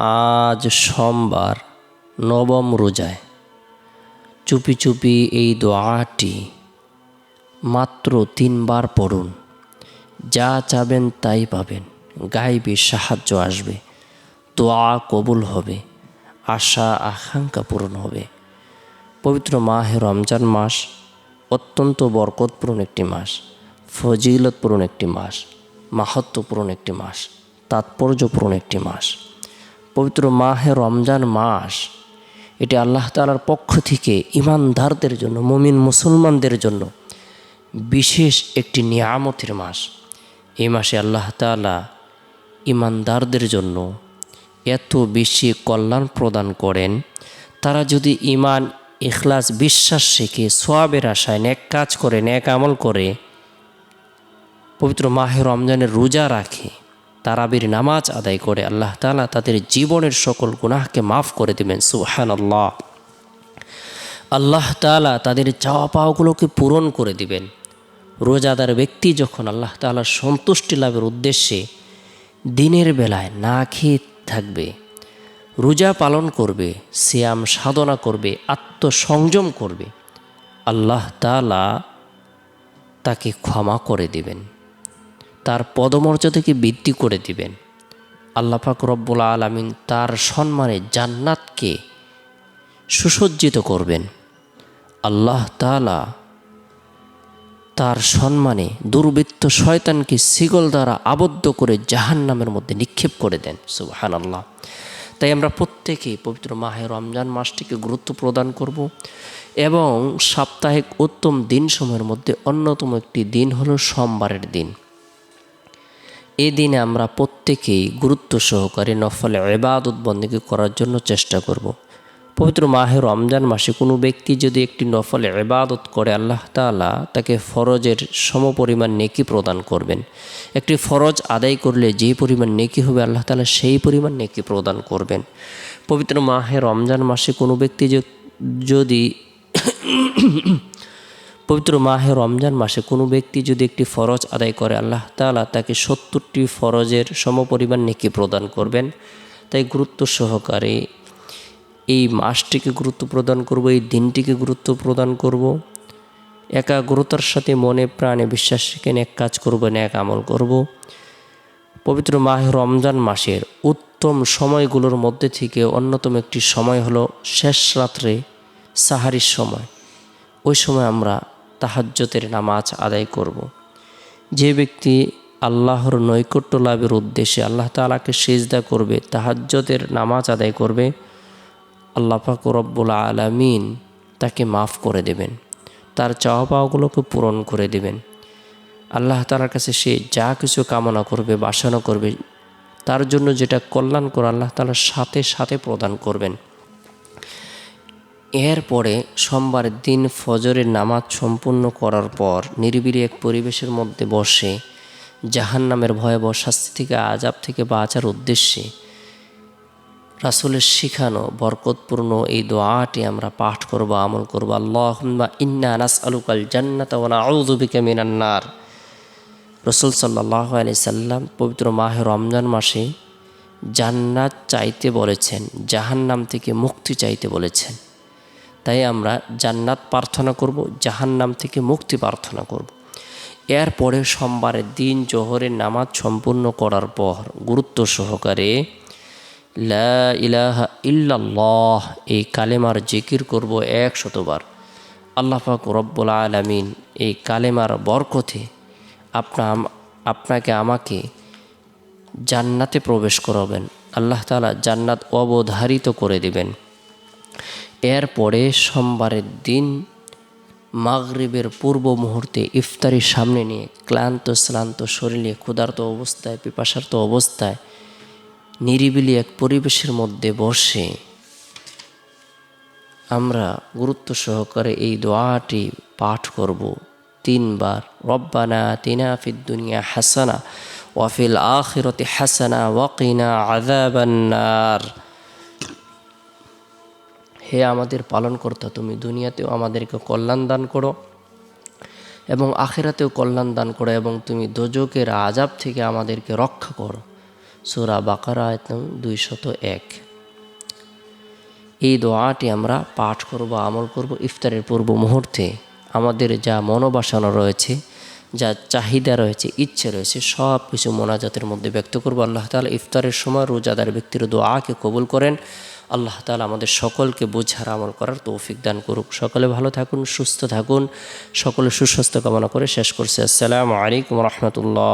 আজ সোমবার নবম রোজায়। চুপি চুপি এই দোয়াটি মাত্র তিনবার পড়ুন। যা চাবেন তাই পাবেন। গাইবে সাহায্য আসবে। দোয়া কবুল হবে। আশা, আকাঙ্ক্ষা পূরণ হবে। পবিত্র মাহে রমজান মাস অত্যন্ত বরকতপূর্ণ একটি মাস, ফজিলতপূর্ণ একটি মাস মাহাত্মপূর্ণ একটি মাস, তাৎপর্যপূর্ণ একটি মাস। পবিত্র মাহে রমজান মাস, এটি আল্লাহ তালার পক্ষ থেকে ইমানদারদের জন্য, মমিন মুসলমানদের জন্য বিশেষ একটি নিয়ামতের মাস। এই মাসে আল্লাহ তালা ইমানদারদের জন্য এত বেশি কল্যাণ প্রদান করেন। তারা যদি ইমান ইখলাস, বিশ্বাস শেখে, সোয়াবের আশায় ন্যাক কাজ করে ন্যাক আমল করে, পবিত্র মাহে রমজানের রোজা রাখে তারাবির নামাজ আদায় করে আল্লাহ তালা তাদের জীবনের সকল গুনাহকে মাফ করে দেবেন সুহান আল্লাহ আল্লাহ তালা তাদের চাওয়া পাওয়াগুলোকে পূরণ করে দিবেন। রোজাদার ব্যক্তি যখন আল্লাহ তালার সন্তুষ্টি লাভের উদ্দেশ্যে দিনের বেলায় না খেয়ে থাকবে, রোজা পালন করবে, সিয়াম সাধনা করবে, আত্মসংযম করবে, আল্লাহ তালা তাকে ক্ষমা করে দিবেন। তার পদমর্যাদাকে বৃদ্ধি করে দিবেন। আল্লাহ পাক রব্বুল আলমিন তার সম্মানে জান্নাতকে সুসজ্জিত করবেন। আল্লাহ তালা তার সম্মানে দুর্বৃত্ত শয়তানকে সিগল দ্বারা আবদ্ধ করে জাহান নামের মধ্যে নিক্ষেপ করে দেন। সুবাহান আল্লাহ তাই আমরা প্রত্যেকেই পবিত্র মাহে রমজান মাসটিকে গুরুত্ব প্রদান করব এবং সাপ্তাহিক উত্তম দিনসমূহের মধ্যে অন্যতম একটি দিন হলো সোমবারের দিন। এই দিনে আমরা প্রত্যেকেই গুরুত্ব সহকারে নফলে এবাদত বন্দীকে করার জন্য চেষ্টা করব। পবিত্র মাহের রমজান মাসে কোনো ব্যক্তি যদি একটি নফলে এবাদত করে, আল্লাহ তালা তাকে ফরজের সমপরিমাণ নেকি প্রদান করবেন একটি ফরজ আদায় করলে যে পরিমাণ নেকি হবে, আল্লাহ তালা সেই পরিমাণ নেকি প্রদান করবেন পবিত্র মাহে রমজান মাসে কোনো ব্যক্তি যদি পবিত্র মাহে রমজান মাসে কোনো ব্যক্তি যদি একটি ফরজ আদায় করে, আল্লাহ তালা তাকে সত্তরটি ফরজের সমপরিমাণ নেকি প্রদান করবেন। তাই গুরুত্ব সহকারে এই মাসটিকে গুরুত্ব প্রদান করব, এই দিনটিকে গুরুত্ব প্রদান করব। একাগ্রতার সাথে মনে প্রাণে বিশ্বাস রেখে এক কাজ করব এক আমল করব। পবিত্র মাহে রমজান মাসের উত্তম সময়গুলোর মধ্যে থেকে অন্যতম একটি সময় হলো শেষ রাত্রে সাহারির সময়। ওই সময় আমরা তাহাজ্যতের নামাজ আদায় করব। যে ব্যক্তি আল্লাহর নৈকট্য লাভের উদ্দেশ্যে আল্লাহ তালাকে সেজদা করবে তাহাজ্যতের নামাজ আদায় করবে, আল্লাহ পাক রব্বুল আলমিন তাকে মাফ করে দেবেন। তার চাওয়া পাওয়াগুলোকে পূরণ করে দেবেন। আল্লাহ তালার কাছে সে যা কিছু কামনা করবে, বাসনা করবে, তার জন্য যেটা কল্যাণ করে আল্লাহ তালার সাথে সাথে প্রদান করবেন। এরপরে সোমবার দিন ফজরের নামাজ সম্পূর্ণ করার পর নিরিবিলি এক পরিবেশের মধ্যে বসে জাহান নামের ভয়াবহ শাস্তি থেকে আজাব থেকে বাঁচার উদ্দেশ্যে রাসুলের শিখানো বরকতপূর্ণ এই দোয়াটি আমরা পাঠ করব, আমল করব। আল্লাহ ইন্না নাস আলুকাল জান্নাত আউদুবিকা মিনান্নার রসুল সাল্লাহ আলি সাল্লাম পবিত্র মাহে রমজান মাসে জান্নাত চাইতে বলেছেন, জাহান্নাম থেকে মুক্তি চাইতে বলেছেন। তাই আমরা জান্নাত প্রার্থনা করব, জাহান্নাম থেকে মুক্তি প্রার্থনা করব। এরপরে সোমবারের দিন জোহরের নামাজ সম্পূর্ণ করার পর গুরুত্ব সহকারে লা ইলাহা এই কালেমার জিকির করব এক শতবার আল্লাহ পাক রব্বুল আলমিন এই কালেমার বরকথে আপনা আপনাকে আমাকে জান্নাতে প্রবেশ করাবেন। আল্লাহ তালা জান্নাত অবধারিত করে দিবেন। এরপরে সোমবারের দিন মাগরিবের পূর্ব মুহূর্তে ইফতারির সামনে নিয়ে ক্লান্ত শ্রান্ত শরীরে ক্ষুধার্ত অবস্থায়, পিপাসার্ত অবস্থায় নিরিবিলি এক পরিবেশের মধ্যে বসে আমরা গুরুত্ব সহকারে এই দোয়াটি পাঠ করব। তিনবার, রব্বানা তিনা ফিদ্দুনিয়া হাসানা ওয়াফিল আখিরতে হাসানা ওয়াকিনা আজাবান্নার হে আমাদের পালনকর্তা, তুমি দুনিয়াতেও আমাদেরকে কল্যাণ দান করো এবং আখেরাতেও কল্যাণ দান করো এবং তুমি দোজকের আজাব থেকে আমাদেরকে রক্ষা করো। সুরা বাকারা আয়তন দুইশত এক। এই দোয়াটি আমরা পাঠ করব, আমল করব ইফতারের পূর্ব মুহূর্তে। আমাদের যা মনোবাসনা রয়েছে, যা চাহিদা রয়েছে, ইচ্ছে রয়েছে সব কিছু মোনাজাতের মধ্যে ব্যক্ত করব। আল্লাহ তালা ইফতারের সময় রোজাদার ব্যক্তির দোয়াকে কবুল করেন। আল্লাহ তালা আমাদের সকলকে বোঝার আমল করার তৌফিক দান করুক। সকলে ভালো থাকুন, সুস্থ থাকুন। সকলে সুস্বাস্থ্য কামনা করে শেষ করছে। আসসালামু আলাইকুম রহমতুল্লাহ।